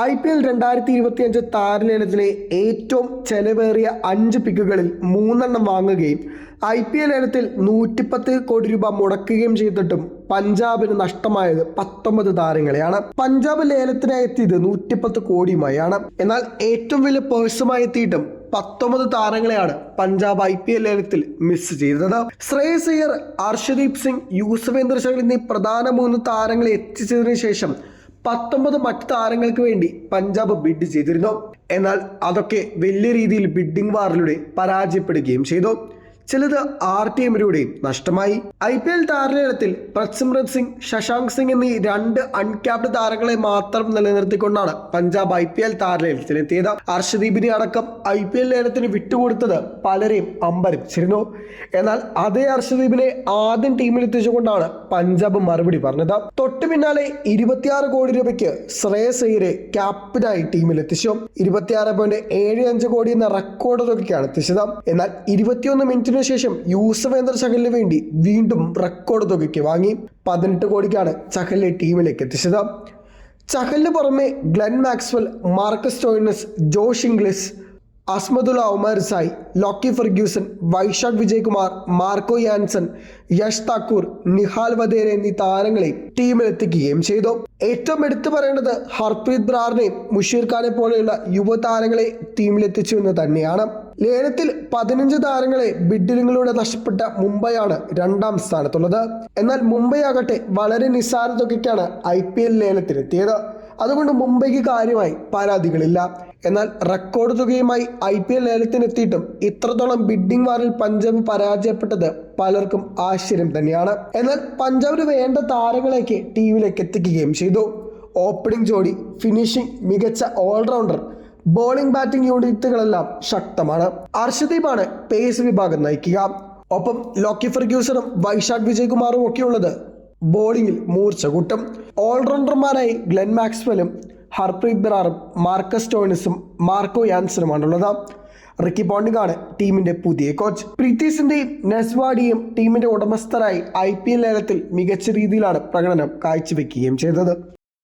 I P L രണ്ടായിരത്തി ഇരുപത്തി അഞ്ച് താരലേലത്തിലെ ഏറ്റവും ചെലവേറിയ അഞ്ച് പിക്കുകളിൽ മൂന്നെണ്ണം വാങ്ങുകയും ഐ പി എൽ ലേലത്തിൽ നൂറ്റിപ്പത്ത് കോടി രൂപ മുടക്കുകയും ചെയ്തിട്ടും പഞ്ചാബിന് നഷ്ടമായത് പത്തൊമ്പത് താരങ്ങളെയാണ്. പഞ്ചാബ് ലേലത്തിനായി എത്തിയത് നൂറ്റിപ്പത്ത് കോടിയുമായാണ്. എന്നാൽ ഏറ്റവും വലിയ പേഴ്സുമായി എത്തിയിട്ടും പത്തൊമ്പത് താരങ്ങളെയാണ് പഞ്ചാബ് ഐ പി എൽ ലേലത്തിൽ മിസ് ചെയ്തത്. ശ്രേയസ് അയ്യർ അർഷദീപ് സിംഗ് യൂസഫേന്ദ്ര ചഹൽ എന്നീ പ്രധാന മൂന്ന് താരങ്ങളെ എത്തിച്ചതിനു ശേഷം പത്തൊമ്പത് മറ്റ് താരങ്ങൾക്ക് വേണ്ടി പഞ്ചാബ് ബിഡ് ചെയ്തിരുന്നു. എന്നാൽ അതൊക്കെ വലിയ രീതിയിൽ ബിഡിംഗ് വാറിലൂടെ പരാജയപ്പെടുകയും ചെയ്തു. ചിലത് ആർ ടി എമ്മിലൂടെയും നഷ്ടമായി. ഐ പി എൽ താരലേലത്തിൽ പ്രത്സിമ്രത് സിംഗ് ശശാങ്ക് സിംഗ് എന്നീ രണ്ട് അൺക്യാപ്ഡ് താരങ്ങളെ മാത്രം നിലനിർത്തിക്കൊണ്ടാണ് പഞ്ചാബ് ഐ പി എൽ താരലേലത്തിലെത്തിയത് അർഷദീപിനെ അടക്കം ഐ പി എൽ ലേലത്തിന് വിട്ടുകൊടുത്തത് പലരെയും അമ്പരിപ്പിച്ചിരുന്നു. എന്നാൽ അതേ അർഷദീപിനെ ആദ്യം ടീമിലെത്തിച്ചുകൊണ്ടാണ് പഞ്ചാബ് മറുപടി പറഞ്ഞത്. തൊട്ടു പിന്നാലെ ഇരുപത്തിയാറ് കോടി രൂപയ്ക്ക് ശ്രേയസ് അയ്യരെ ക്യാപ്റ്റനായി ടീമിലെത്തിച്ചു. ഇരുപത്തിയാറ് പോയിന്റ് ഏഴ് അഞ്ച് കോടി എന്ന റെക്കോർഡ് തുകയ്ക്കാണ് എത്തിച്ചത്. എന്നാൽ ഇരുപത്തിയൊന്ന് മിനിറ്റിനു ശേഷം യൂസവേന്ദ്ര ചഹലിന് വേണ്ടി വീണ്ടും റെക്കോർഡ് തുകയ്ക്ക് വാങ്ങി പതിനെട്ട് കോടിക്കാണ് ചഹലിനെ ടീമിലേക്ക് എത്തിച്ചത്. ചഹലിന് പുറമെ Glenn Maxwell Marcus Stoinis Josh Inglis Azmatullah Omarzai Lockie Ferguson Vyshak Vijaykumar Marco Jansen Yash Thakur Nihal Wadhera എന്നീ താരങ്ങളെ ടീമിലെത്തിക്കുകയും ചെയ്തു. ഏറ്റവും എടുത്തു പറയേണ്ടത് ഹർപ്രീത് ബ്രാറിനെയും മുഷീർ ഖാനെ പോലെയുള്ള യുവതാരങ്ങളെ ടീമിലെത്തിച്ചു എന്ന് തന്നെയാണ്. ലേലത്തിൽ പതിനഞ്ച് താരങ്ങളെ ബിഡിലിങ്ങിലൂടെ നഷ്ടപ്പെട്ട മുംബൈയാണ് രണ്ടാം സ്ഥാനത്തുള്ളത്. എന്നാൽ മുംബൈ ആകട്ടെ വളരെ നിസ്സാര തുകയ്ക്കാണ് ഐ പി എൽ ലേലത്തിലെത്തിയത്. അതുകൊണ്ട് മുംബൈക്ക് കാര്യമായി പരാതികളില്ല. എന്നാൽ റെക്കോർഡ് തുകയുമായി ഐ പി എൽ ലേലത്തിനെത്തിയിട്ടും ഇത്രത്തോളം ബിഡ്ഡിംഗ് വാറിൽ പഞ്ചാബ് പരാജയപ്പെട്ടത് പലർക്കും ആശ്ചര്യം തന്നെയാണ്. എന്നാൽ പഞ്ചാബിന് വേണ്ട താരങ്ങളേക്ക് ടീമിലേക്ക് എത്തിക്കുകയും ചെയ്തു. ഓപ്പണിംഗ് ജോഡി ഫിനിഷിംഗ് മികച്ച ഓൾറൗണ്ടർ ബോളിംഗ് ബാറ്റിംഗ് യൂണിറ്റുകളെല്ലാം ശക്തമാണ്. അർഷദീപാണ് പേസ് വിഭാഗം നയിക്കുക. ഒപ്പം ലോക്കി ഫർഗ്യൂസറും വൈശാഖ് വിജയകുമാറും ഒക്കെയുള്ളത് ബോളിംഗിൽ മൂർച്ച കൂട്ടും ഓൾറൗണ്ടർമാരായി ഗ്ലെൻ മാക്സ്വലും ഹർപ്രീത് ബിറാറും മാർക്കസ് ടോയിനസും മാർക്കോ യാൻസനുമാണുള്ളത് റിക്കി പോണ്ടിംഗാണ് ടീമിന്റെ പുതിയ കോച്ച് പ്രീതി സിന്റെയും നെസ്വാഡിയും ടീമിന്റെ ഉടമസ്ഥരായി ഐ പി എൽ ലേലത്തിൽ മികച്ച രീതിയിലാണ് പ്രകടനം കാഴ്ചവെക്കുകയും ചെയ്തത്.